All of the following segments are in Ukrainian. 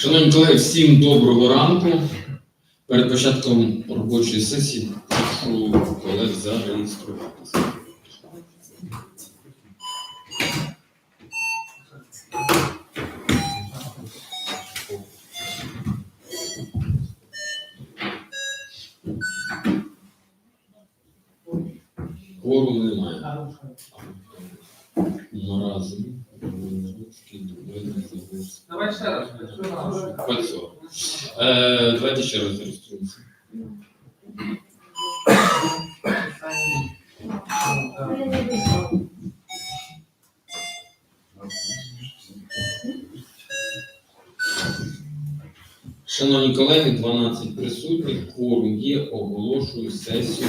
Шановні колеги, всім доброго ранку. Перед початком робочої сесії прошу колег зареєструватися. Кворуму немає. Наразі. Давай ще раз. Працював. Е, давайте ще раз зареєструємося. Шановні колеги, 12 присутніх, кворум є, оголошую сесію.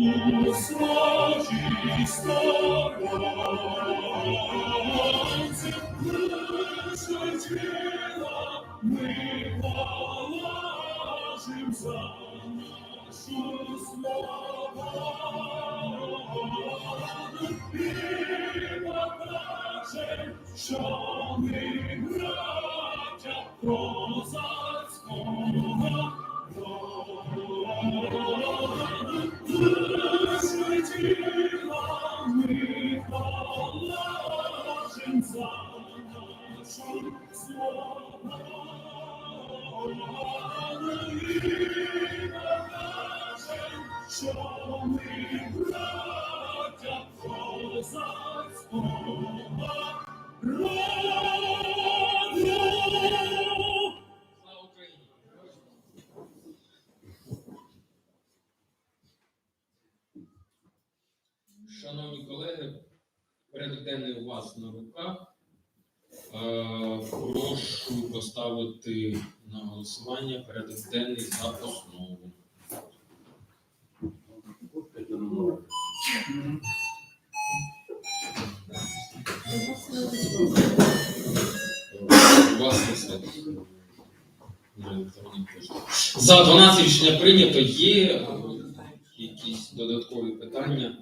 у своїй сторонці. Лише тіла за нашу свободу і покажем, що ми браття Шановні колеги, порядок у вас на руках. Е, Прошу поставити на голосування порядок за основу. За 12 рішення прийнято. Є е, якісь додаткові питання?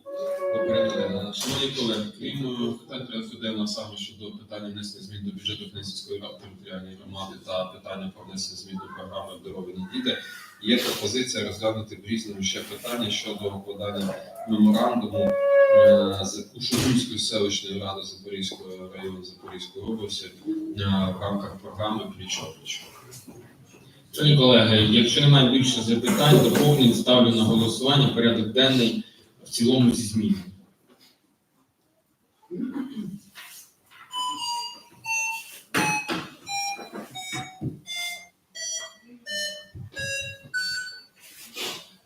Шановні колеги, крім е, питань порядку денного саме щодо питання внесення змін до бюджету Кнесівської територіальної громади та питання про внесення змін до програми здоров'я діти, є пропозиція розглянути в різному ще питання щодо укладання меморандуму е, з Кушугумською селищною радою Запорізького району Запорізької області е, в рамках програми Пліч-опліч. Шановні колеги, якщо немає більше запитань, доповнень ставлю на голосування порядок денний в цілому зі змінами.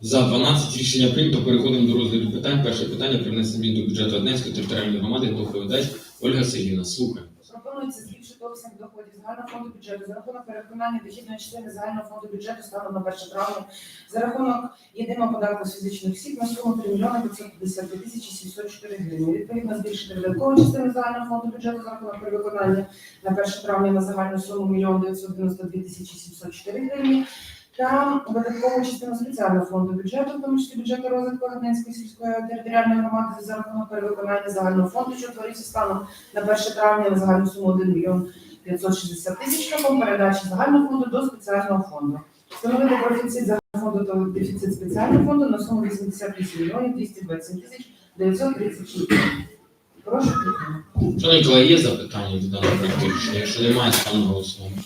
За 12 рішення прийнято. Переходимо до розгляду питань. Перше питання про внесення змін до бюджету Одненської територіальної громади. Доповідач Ольга Сергійовна. Слухай. Пропонується збільшити обсяг доходів загального фонду бюджету за рахунок переконання дохідної частини загального фонду бюджету станом на 1 травня за рахунок єдиного податку з фізичних осіб на суму 3 мільйони 552 тисячі 704 гривень. Відповідно, збільшити видаткову частину загального фонду бюджету за рахунок перевиконання на 1 травня на загальну суму 1 мільйон 992 тисячі 704 гривні. Та видаткову частину спеціального фонду бюджету, в тому числі бюджету розвитку Гадненської сільської територіальної громади за рахунок перевиконання загального фонду, що творився станом на 1 травня на загальну суму 1 мільйон 560 тисяч шляхом передачі загального фонду до спеціального фонду. Встановити профіцит загального фонду та дефіцит спеціального фонду на суму 88 мільйонів 227 тисяч 936 гривень. Прошу підтримати. Шановні колеги, є запитання до даного проекту рішення? Якщо немає, на голосування.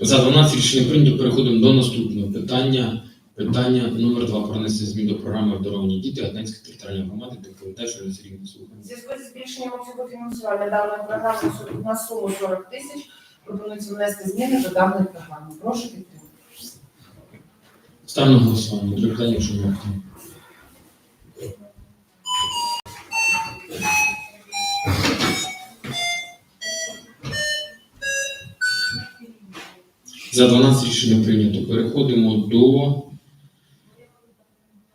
За 12 рішення прийнято. Переходимо до наступного питання Питання номер два про внесення змін до програми «Обдаровані діти Гатанської територіальної громади доповідач В слухання. зв'язку зі збільшенням обсягу фінансування даної програми на суму 40 тисяч пропонується внести зміни до даної програми. Прошу підтримати. Ставлю голосування. Питання, якщо немає. За 12 рішення прийнято. Переходимо до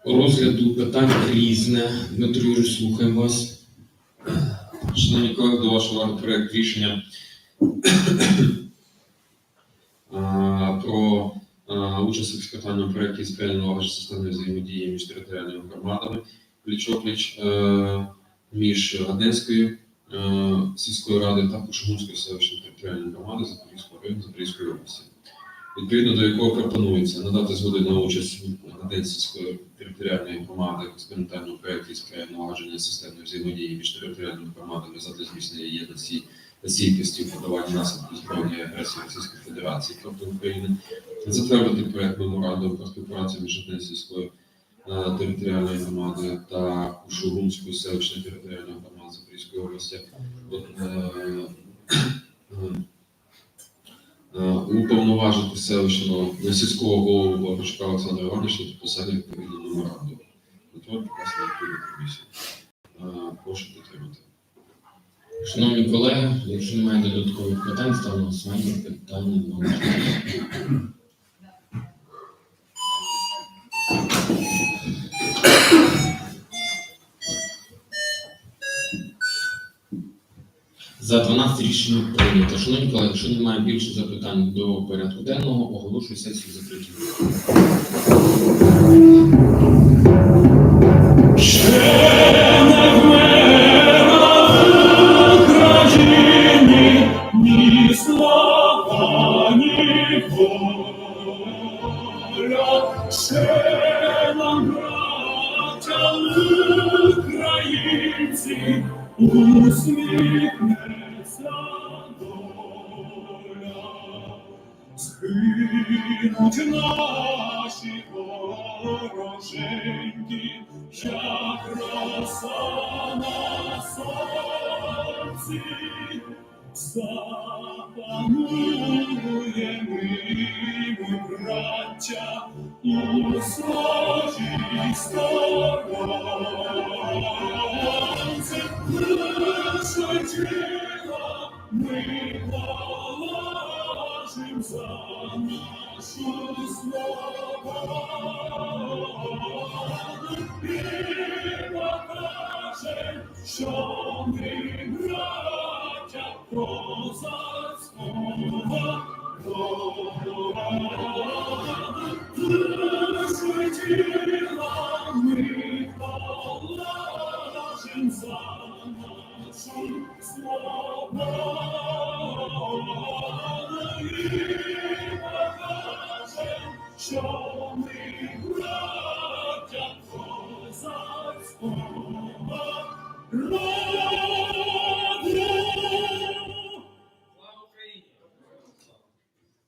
розгляду питань різне. Дмитро Юрійович, слухаємо вас. Шановні колеги, до вашого проект рішення про участь в експериментальному проєкті спільної налагодження системної взаємодії між територіальними громадами пліч-опліч е, між Гаденською е, сільською радою та Кушугунською селищною територіальною громадою Запорізького району Запорізької області. Відповідно до якого пропонується надати згоду на участь Гаденської територіальної громади в експериментальному проєкті сприяє налагодження системної взаємодії між територіальними громадами задля зміцнення єдності та в подаванні наслідків збройної агресії Російської Федерації проти України, затвердити проект меморандуму про співпрацю між Одесійською е, територіальною громадою та Кушугумською селищною територіальною громадою Запорізької області. Е, Уповноважити селищного сільського голову Бабачка Олександра Івановича підписання відповідно меморандуму. Контроль показує відповідну комісію. Е, Прошу підтримати. Шановні колеги, якщо немає додаткових питань, ставимо голосування питання номер За 12 рішення прийнято. Шановні колеги, якщо немає більше запитань до порядку денного, оголошую сесію закритою. Українці, доля. Згинуть наші вороженьки, як роса на сонці, запанує ми, браття, у своїй сторонці. Душу що ми браття козацького роду. Душу тіла ми положим за нашу свободу і